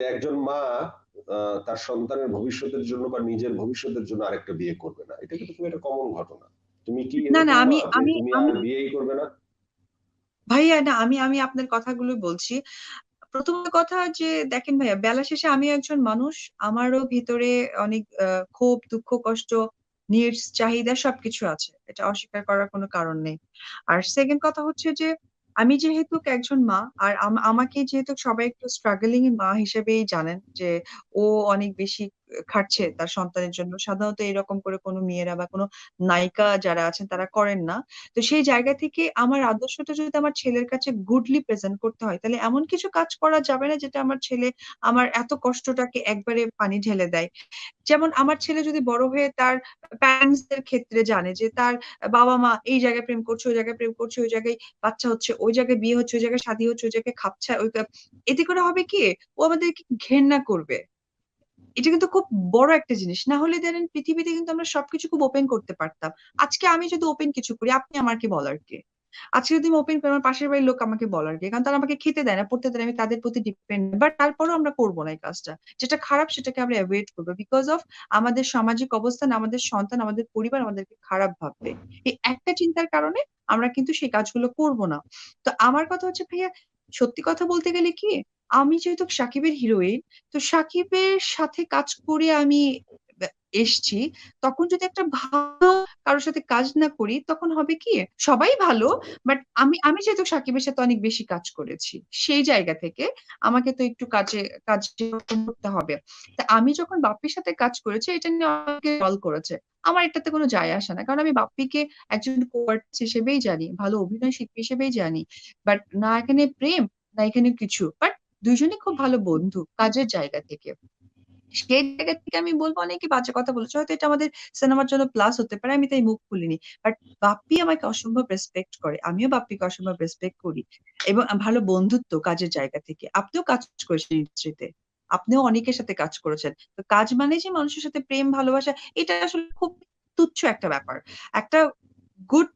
একজন মা তার সন্তানের ভবিষ্যতের জন্য বা নিজের ভবিষ্যতের জন্য আরেকটা বিয়ে করবে না। এটা কিন্তু খুব একটা কমন ঘটনা? তুমি কি না না আমি আমি আমি বিয়েই করবে না? ভাইয়া না আমি আমি আপনার কথাগুলো বলছি। প্রথম কথা যে দেখেন ভাইয়া বেলা শেষে আমি একজন মানুষ আমারও ভিতরে অনেক ক্ষোভ দুঃখ কষ্ট নিডস চাহিদা সবকিছু আছে। এটা অস্বীকার করার কোনো কারণ নেই। আর সেকেন্ড কথা হচ্ছে যে আমি যেহেতু একজন মা, আর আম- আমাকে যেহেতু সবাই একটু স্ট্রাগলিং মা হিসেবেই জানেন যে ও অনেক বেশি খাটছে তার সন্তানের জন্য। সাধারণত এরকম করে কোনো মেয়েরা বা কোনো নায়িকা যারা আছেন তারা করেন না। তো সেই জায়গা থেকে আমার আদর্শটা যদি আমার ছেলের কাছে গুডলি প্রেজেন্ট করতে হয়, তাহলে এমন কিছু কাজ করা যাবে না যেটা আমার ছেলে আমার এত কষ্টটাকে একবারে পানি ঢেলে দেয়। যেমন আমার ছেলে যদি বড় হয়ে তার প্যারেন্টস দের ক্ষেত্রে জানে যে তার বাবা মা এই জায়গায় প্রেম করছে, ওই জায়গায় প্রেম করছে, ওই জায়গায় বাচ্চা হচ্ছে, ওই জায়গায় বিয়ে হচ্ছে, ওই জায়গায় শাদী হচ্ছে, ওই জায়গায় খাপছা, ওই এতে করে হবে কি? ও আমাদেরকে ঘেন্না করবে। এটা কিন্তু খুব বড় একটা জিনিস। না হলে ধরেন পৃথিবীতে কিন্তু আমরা সবকিছু খুব ওপেন করতে পারতাম। আজকে আমি যদি ওপেন কিছু করি, আপনি আমাকে বলার কে? আজকে যদি আমি ওপেন আমার পাশের বাড়ির লোক আমাকে বলার কে? কারণ তারা আমাকে খেতে দেয় না, পড়তে দেয় আমি তাদের প্রতি ডিপেন্ড বাট তারপরেও আমরা করব না এই কাজটা। যেটা খারাপ, সেটাকে আমরা অ্যাভয়েড করব। বিকজ অফ আমাদের সামাজিক অবস্থান, আমাদের সন্তান, আমাদের পরিবার আমাদেরকে খারাপ ভাববে। এই একটা চিন্তার কারণে আমরা কিন্তু সেই কাজগুলো করব না। তো আমার কথা হচ্ছে, ভাইয়া, সত্যি কথা বলতে গেলে কি আমি যেহেতু সাকিবের হিরোইন, তো সাকিবের সাথে কাজ করে আমি এসছি। তখন যদি একটা ভালো কারোর সাথে কাজ না করি, তখন হবে কি? সবাই ভালো বাট আমি আমি যেহেতু সাকিবের সাথে অনেক বেশি কাজ করেছি, সেই জায়গা থেকে আমাকে তো একটু কাজে, কাজ করতে হবে। তা আমি যখন বাপ্পির সাথে কাজ করেছি, এটা নিয়ে অনেকে কল করেছে। আমার এটাতে কোনো যায় আসে না, কারণ আমি বাপ্পিকে একজন কোয়ার্টিস্ট হিসেবেই জানি, ভালো অভিনয় শিল্পী হিসেবেই জানি বাট না এখানে প্রেম, না এখানে কিছু বাট দুইজনই খুব ভালো বন্ধু কাজের জায়গা থেকে। সেই জায়গা থেকে আমি বলব অনেকে বাজে কথা বলেছে, হয়তো এটা আমাদের সিনেমার জন্য প্লাস হতে পারে, আমি তাই মুখ খুলিনি। বাট বাপ্পি আমাকে অসম্ভব রেসপেক্ট করে, আমিও বাপ্পিকে অসম্ভব রেসপেক্ট করি। এবং ভালো বন্ধুত্ব কাজের জায়গা থেকে। আপনিও কাজ করেছেন ইন্ডাস্ট্রিতে আপনিও অনেকের সাথে কাজ করেছেন। তো কাজ মানে যে মানুষের সাথে প্রেম, ভালোবাসা, এটা আসলে খুব তুচ্ছ একটা ব্যাপার। একটা গুড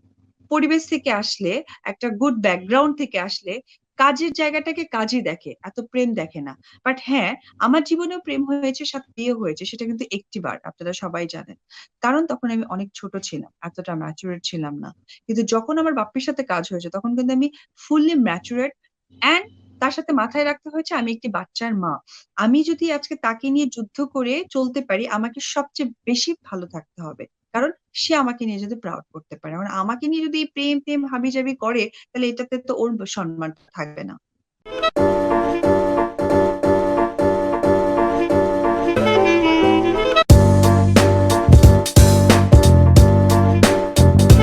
পরিবেশ থেকে আসলে, একটা গুড ব্যাকগ্রাউন্ড থেকে আসলে কাজের জায়গাটাকে কাজই দেখে, এত প্রেম দেখে না। বাট হ্যাঁ আমার জীবনেও প্রেম হয়েছে, সাথে বিয়ে হয়েছে, সেটা কিন্তু একটিবার আপনারা সবাই জানেন। কারণ তখন আমি অনেক ছোট ছিলাম, এতটা ম্যাচুরেট ছিলাম না। কিন্তু যখন আমার বাপ্পির সাথে কাজ হয়েছে, তখন কিন্তু আমি ফুললি ম্যাচুরেট অ্যান্ড তার সাথে মাথায় রাখতে হয়েছে, আমি একটি বাচ্চার মা। আমি যদি আজকে তাকে নিয়ে যুদ্ধ করে চলতে পারি, আমাকে সবচেয়ে বেশি ভালো থাকতে হবে। কারণ সে আমাকে নিয়ে যদি প্রাউড করতে পারে। কারণ আমাকে নিয়ে যদি প্রেম প্রেম হাবিজাবি করে, তাহলে এটাতে তো ওর সম্মান থাকবে না।